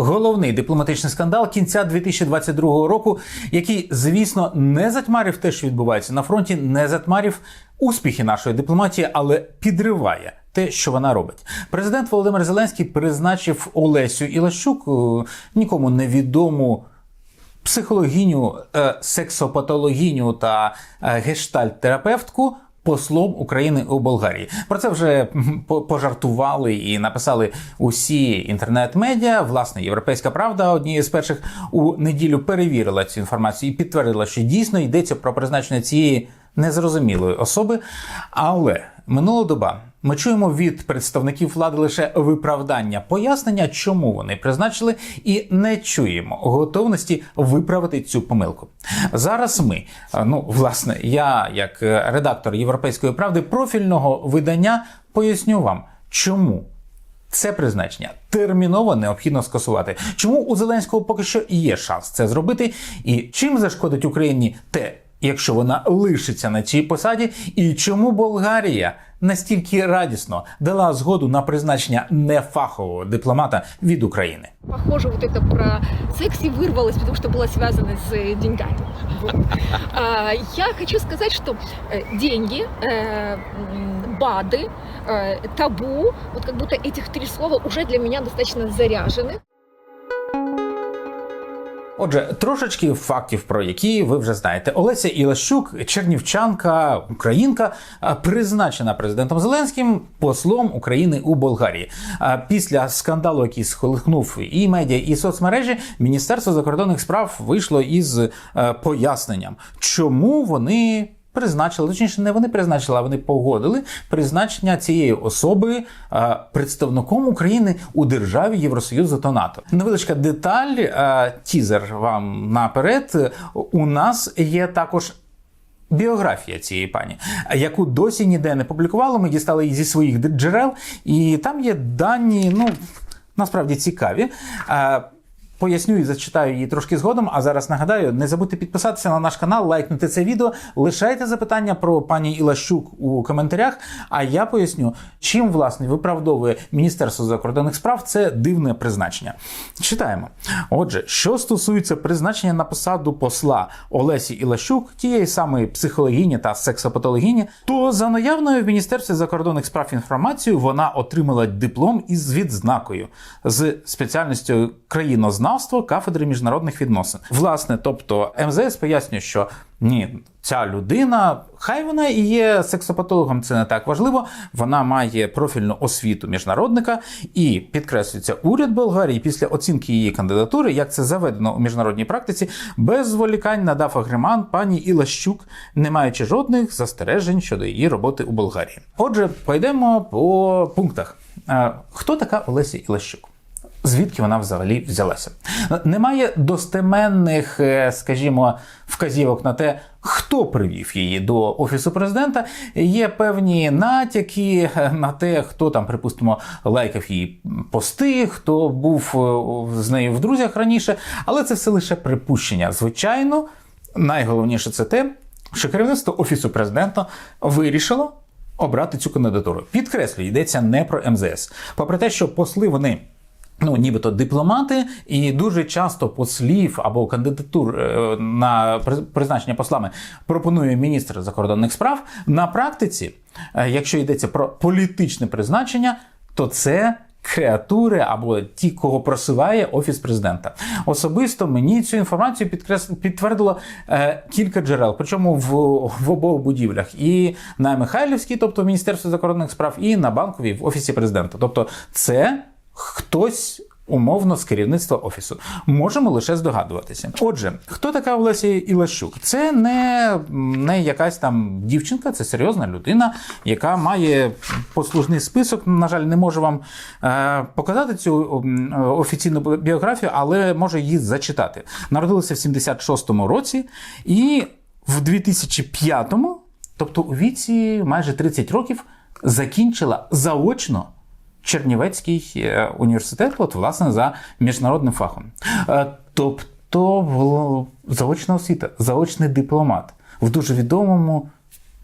Головний дипломатичний скандал кінця 2022 року, який, звісно, не затьмарив те, що відбувається на фронті, не затьмарив успіхи нашої дипломатії, але підриває те, що вона робить. Президент Володимир Зеленський призначив Олесю Ілащук, е, нікому невідому психологіню, е, сексопатологіню та е, гештальт-терапевтку послом України у Болгарії. Про це вже по- пожартували і написали усі інтернет-медіа. Власне, Європейська Правда однією з перших у неділю перевірила цю інформацію і підтвердила, що дійсно йдеться про призначення цієї незрозумілої особи. Але минула доба. Ми чуємо від представників влади лише виправдання, пояснення, чому вони призначили, і не чуємо готовності виправити цю помилку. Зараз ми, ну власне, я, як е, редактор Європейської правди, профільного видання, поясню вам, чому це призначення терміново необхідно скасувати. Чому у Зеленського поки що є шанс це зробити, і чим зашкодить Україні те, якщо вона лишиться на цій посаді, і чому Болгарія настільки радісно дала згоду на призначення нефахового дипломата від України? Похоже, вот это про секс и вырвалось, потому что было связано с э, деньгами. Вот. А, Я хочу сказать, что э, деньги, э, м, БАДы, э, табу, вот как будто этих три слова уже для меня достаточно заряжены. Отже, трошечки фактів, про які ви вже знаєте. Олеся Ілащук, чернівчанка, українка, призначена президентом Зеленським послом України у Болгарії. Після скандалу, який схолихнув і медіа, і соцмережі, Міністерство закордонних справ вийшло із е, поясненням, чому вони. Призначили, точніше, не вони призначили, а вони погодили призначення цієї особи е, представником України у державі Євросоюзу та НАТО. Невеличка деталь, е, тізер вам наперед. У нас є також. Біографія цієї пані, яку досі ніде не публікували. Ми дістали її зі своїх джерел, і там є дані, ну насправді цікаві. Поясню і зачитаю її трошки згодом. А зараз нагадаю, не забудьте підписатися на наш канал, лайкнути це відео. Лишайте запитання про пані Ілащук у коментарях. А я поясню, чим власне виправдовує Міністерство закордонних справ це дивне призначення. Читаємо. Отже, що стосується призначення на посаду посла Олесі Ілащук, тієї самої психологині та сексопатологині, то за наявною в Міністерстві закордонних справ інформацією вона отримала диплом із відзнакою з спеціальністю країнознавства кафедри міжнародних відносин. Власне, тобто МЗС пояснює, що ні, ця людина, хай вона і є сексопатологом, це не так важливо. Вона має профільну освіту міжнародника і підкреслюється уряд Болгарії після оцінки її кандидатури, як це заведено у міжнародній практиці, без зволікань надав агреман пані Ілащук, не маючи жодних застережень щодо її роботи у Болгарії. Отже, пойдемо по пунктах. Е, Хто така Олеся Ілащук? Звідки вона взагалі взялася? Немає достеменних, е, скажімо, вказівок на те, хто привів її до офісу президента. Є певні натяки е, на те, хто там, припустимо, лайкав її пости, хто був е, з нею в друзях раніше, але це все лише припущення. Звичайно, найголовніше це те, що керівництво офісу президента вирішило обрати цю кандидатуру. Підкреслюю, йдеться не про МЗС. Попри те, що посли вони. Ну, нібито дипломати, і дуже часто послів або кандидатур е, на при- призначення послами пропонує міністр закордонних справ. На практиці, е, якщо йдеться про політичне призначення, то це креатури або ті, кого просуває офіс президента. Особисто мені цю інформацію підтвердило е, кілька джерел, причому в, в обох будівлях, і на Михайлівській, тобто в Міністерстві закордонних справ, і на банковій в офісі президента. Тобто, це хтось. Умовно з керівництва офісу можемо лише здогадуватися. Отже, хто така Олеся Ілащук? Це не, не якась там дівчинка, це серйозна людина, яка має послужний список. На жаль, не можу вам е, показати цю офіційну біографію, але можу її зачитати. Народилася в 76-му році, і в 2005-му, тобто у віці майже 30 років, закінчила заочно. Чернівецький е, університет, от, власне, за міжнародним фахом. Е, Тобто заочна освіта, заочний дипломат в дуже відомому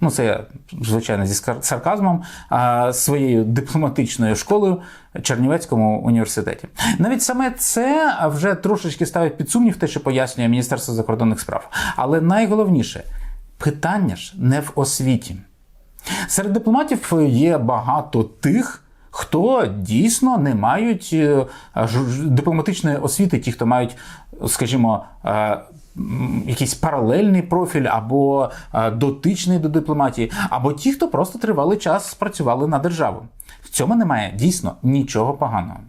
Ну, це я, звичайно, зі сарказмом, а, своєю дипломатичною школою Чернівецькому університеті. Навіть саме це вже трошечки ставить під сумнів те, що пояснює Міністерство закордонних справ. Але найголовніше питання ж не в освіті. Серед дипломатів є багато тих, хто дійсно не мають е, дипломатичної освіти, ті, хто мають, скажімо, е, якийсь паралельний профіль або е, дотичний до дипломатії, або ті, хто просто тривалий час працювали на державу. В цьому немає дійсно нічого поганого.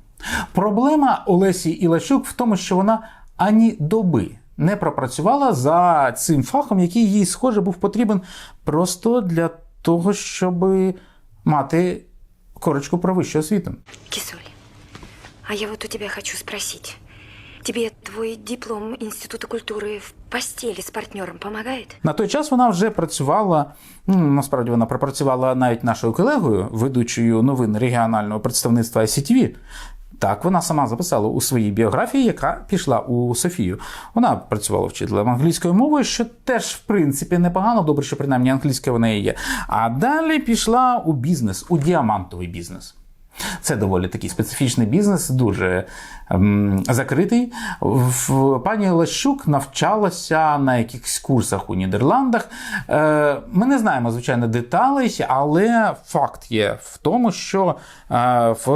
Проблема Олесі Ілащук в тому, що вона ані доби не пропрацювала за цим фахом, який їй, схоже, був потрібен просто для того, щоб мати корочку про вищу освіту. Кисуль, а я вот у тебя хочу спросить. Тебе твой диплом Института культуры в постели с партнером помогает? На той час вона вже працювала. Ну, насправді вона пропрацювала навіть нашою колегою, ведучою новин регіонального представництва ICTV. Так, вона сама записала у своїй біографії, яка пішла у Софію. Вона працювала вчителем англійської мови, що теж, в принципі, непогано, добре, що принаймні англійська в неї є. А далі пішла у бізнес, у діамантовий бізнес. Це доволі такий специфічний бізнес, дуже ем, закритий. В, пані Лещук навчалася на якихось курсах у Нідерландах. Е, ми не знаємо, звичайно, деталей, але факт є в тому, що е, в,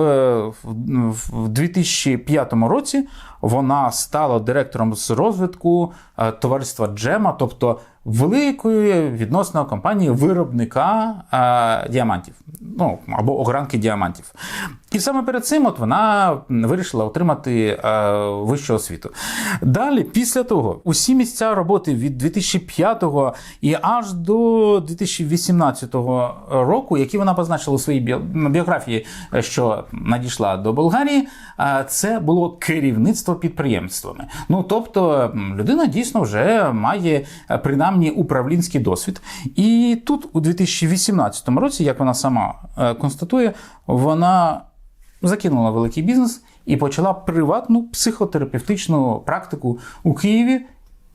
в, в 2005 році вона стала директором з розвитку е, товариства Джема, тобто великої відносно компанії виробника е, діамантів, ну або огранки діамантів. І саме перед цим от вона вирішила отримати е, вищу освіту. Далі, після того, усі місця роботи від 2005 і аж до 2018 року, які вона позначила у своїй біографії, е, що надійшла до Болгарії, е, це було керівництво підприємствами. Ну тобто людина дійсно вже має е, принаймні управлінський досвід. І тут, у 2018 році, як вона сама е, констатує, вона закинула великий бізнес і почала приватну психотерапевтичну практику у Києві.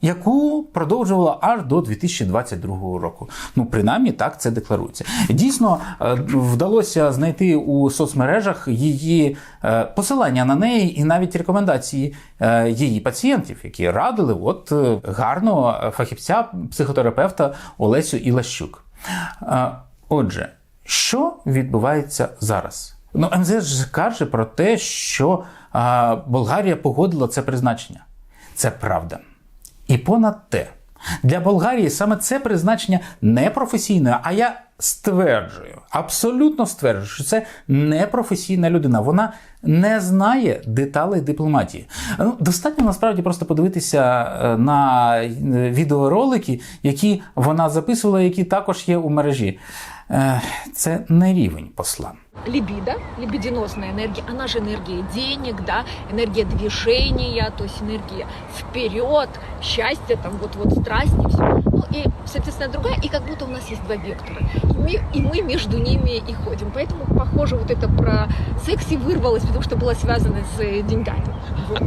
Яку продовжувала аж до 2022 року. Ну, принаймні, так це декларується. Дійсно, е, вдалося знайти у соцмережах її е, посилання на неї і навіть рекомендації е, її пацієнтів, які радили от гарного фахівця, психотерапевта Олесю Ілащук. Отже, що відбувається зараз? Ну, МЗС ж каже про те, що а, Болгарія погодила це призначення. Це правда. І понад те, для Болгарії саме це призначення не професійне, а я стверджую, абсолютно стверджую, що це не професійна людина. Вона не знає деталей дипломатії. Ну, достатньо насправді просто подивитися е, на е, відеоролики, які вона записувала, які також є у мережі. Е, Це не рівень посла либидо, либидинозная энергия, она же энергия денег, да, энергия движения, то есть энергия вперед, счастье, там вот вот страсти, все. Ну и, соответственно, другая, и как будто у нас есть два вектора. И мы, и мы между ними и ходим. Поэтому, похоже, вот это про секси вырвалось, потому что было связано с э, деньгами. Вот.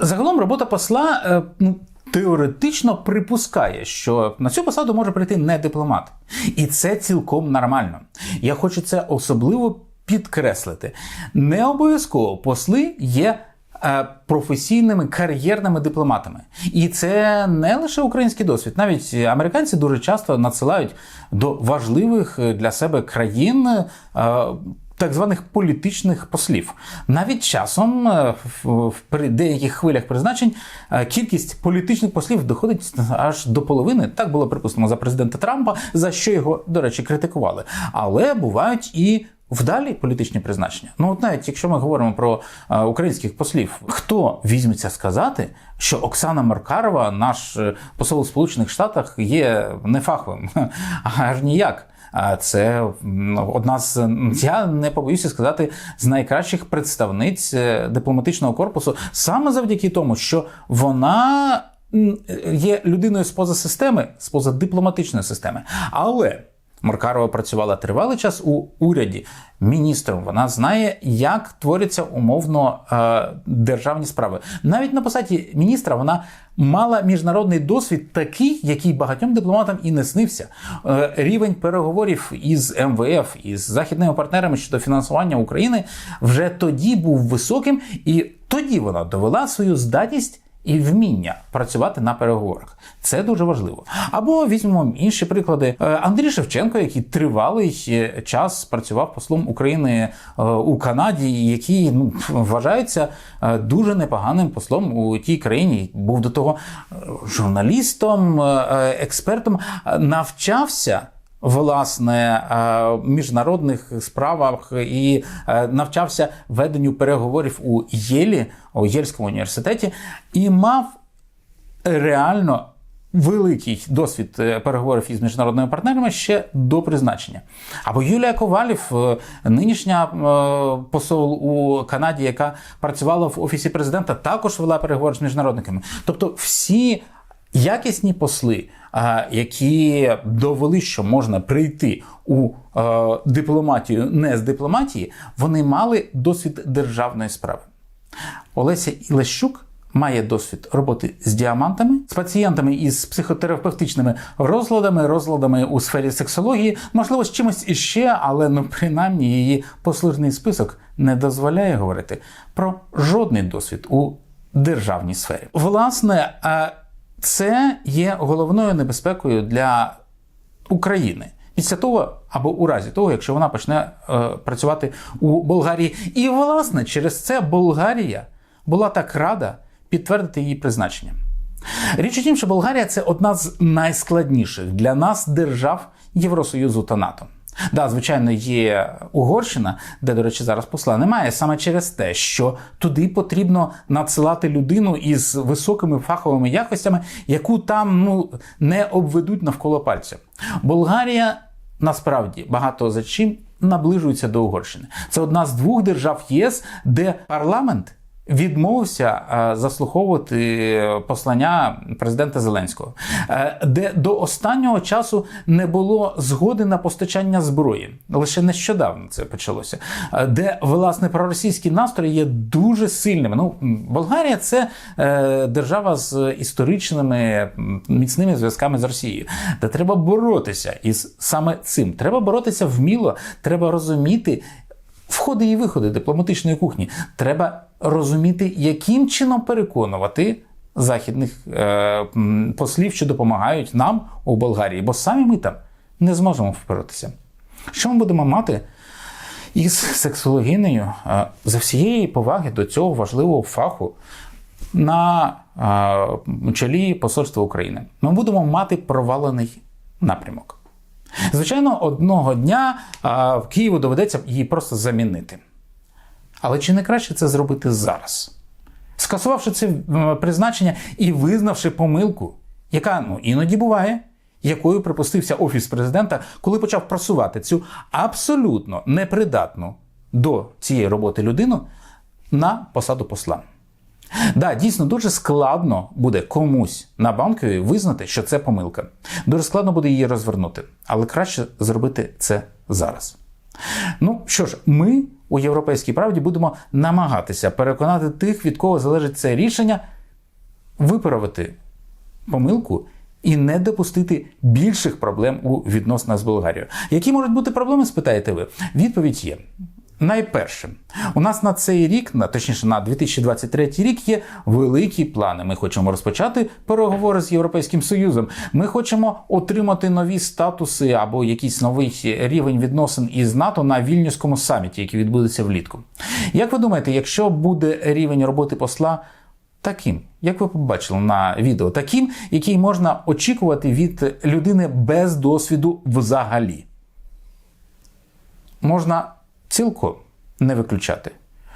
Загалом робота посла е, ну, теоретично припускає, що на цю посаду може прийти не дипломат. І це цілком нормально. Я хочу це особливо підкреслити. Не обов'язково посли є. е, Професійними кар'єрними дипломатами, і це не лише український досвід. Навіть американці дуже часто надсилають до важливих для себе країн е, так званих політичних послів. Навіть часом е, в, деяких хвилях призначень е, кількість політичних послів доходить аж до половини. Так було припустимо за президента Трампа, за що його, до речі, критикували. Але бувають і. Вдалі політичні призначення. Ну, от навіть якщо ми говоримо про е, українських послів, хто візьметься сказати, що Оксана Маркарова, наш е, посол у Сполучених Штатах, є нефаховим? Аж ніяк. Це одна з я не побоюся сказати з найкращих представниць е, дипломатичного корпусу, саме завдяки тому, що вона є людиною з поза системи, з поза дипломатичної системи. Але Маркарова працювала тривалий час у уряді міністром. Вона знає, як творяться умовно е, державні справи. Навіть на посаді міністра вона мала міжнародний досвід, такий, який багатьом дипломатам і не снився. Е, рівень переговорів із МВФ із західними партнерами щодо фінансування України вже тоді був високим, і тоді вона довела свою здатність і вміння працювати на переговорах. Це дуже важливо. Або візьмемо інші приклади. Е, Андрій Шевченко, який тривалий е, час працював послом України е, у Канаді, який ну, вважається дуже непоганим послом у тій країні. Був до того журналістом, експертом, навчався. Власне, е, міжнародних справах і е, навчався веденню переговорів у Єлі, у Єльському університеті, і мав реально великий досвід е, переговорів із міжнародними партнерами ще до призначення. Або Юлія Ковалів, нинішня посол у Канаді, яка працювала в офісі президента, також вела переговори з міжнародниками. Тобто, всі якісні посли, які довели, що можна прийти у е, дипломатію не з дипломатії, вони мали досвід державної справи. Олеся Ілещук має досвід роботи з діамантами, з пацієнтами із психотерапевтичними розладами, розладами у сфері сексології, можливо, з чимось іще, але ну принаймні її послужний список не дозволяє говорити про жодний досвід у державній сфері. Власне, е, це є головною небезпекою для України. Після того або у разі того, якщо вона почне е, працювати у Болгарії. І, власне, через це Болгарія була так рада підтвердити її призначення. Річ у тім, що Болгарія це одна з найскладніших для нас держав Євросоюзу та НАТО. Да, звичайно, є Угорщина, де, до речі, зараз посла немає, саме через те, що туди потрібно надсилати людину із високими фаховими якостями, яку там ну не обведуть навколо пальця. Болгарія насправді багато за чим наближується до Угорщини. Це одна з двох держав ЄС, де парламент відмовився е, заслуховувати послання президента Зеленського, е, де до останнього часу не було згоди на постачання зброї. Лише нещодавно це почалося. Е, Де власне проросійські настрої є дуже сильними. Ну, Болгарія це держава з історичними міцними зв'язками з Росією, де треба боротися із саме цим. Треба боротися вміло, треба розуміти входи і виходи дипломатичної кухні. Треба розуміти, яким чином переконувати західних е, послів, що допомагають нам у Болгарії, бо самі ми там не зможемо впоратися. Що ми будемо мати із сексологинею е, за всієї поваги до цього важливого фаху на е, чолі Посольства України? Ми будемо мати провалений напрямок. Звичайно, одного дня в Києву доведеться її просто замінити. Але чи не краще це зробити зараз? Скасувавши це призначення і визнавши помилку, яка ну, іноді буває, якою припустився Офіс президента, коли почав просувати цю абсолютно непридатну до цієї роботи людину на посаду посла. Да, дійсно дуже складно буде комусь на банковій визнати, що це помилка. Дуже складно буде її розвернути, але краще зробити це зараз. Ну що ж, ми у Європейській правді будемо намагатися переконати тих, від кого залежить це рішення, виправити помилку і не допустити більших проблем у відносинах з Болгарією. Які можуть бути проблеми, спитаєте ви? Відповідь є. Найперше, у нас на цей рік, на точніше на 2023 рік, є великі плани. Ми хочемо розпочати переговори з Європейським Союзом. Ми хочемо отримати нові статуси або якийсь новий рівень відносин із НАТО на вільнюському саміті, який відбудеться влітку. Як ви думаєте, якщо буде рівень роботи посла таким, як ви побачили на відео, таким, який можна очікувати від людини без досвіду взагалі? Можна цілком не виключати.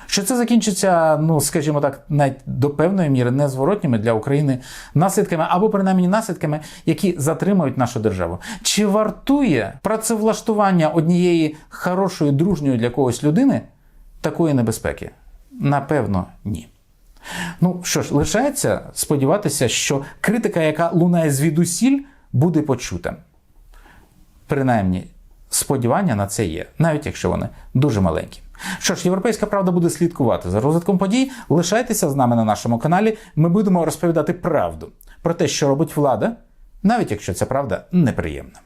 Що це закінчиться, ну скажімо так, навіть до певної міри незворотніми для України наслідками або принаймні наслідками, які затримують нашу державу. Чи вартує працевлаштування однієї хорошої, дружньої для когось людини такої небезпеки? Напевно, ні. Ну що ж, лишається сподіватися, що критика, яка лунає звідусіль, буде почута. Принаймні Сподівання на це є, навіть якщо вони дуже маленькі. Що ж, європейська правда буде слідкувати за розвитком подій. Лишайтеся з нами на нашому каналі. Ми будемо розповідати правду про те, що робить влада, навіть якщо ця правда неприємна.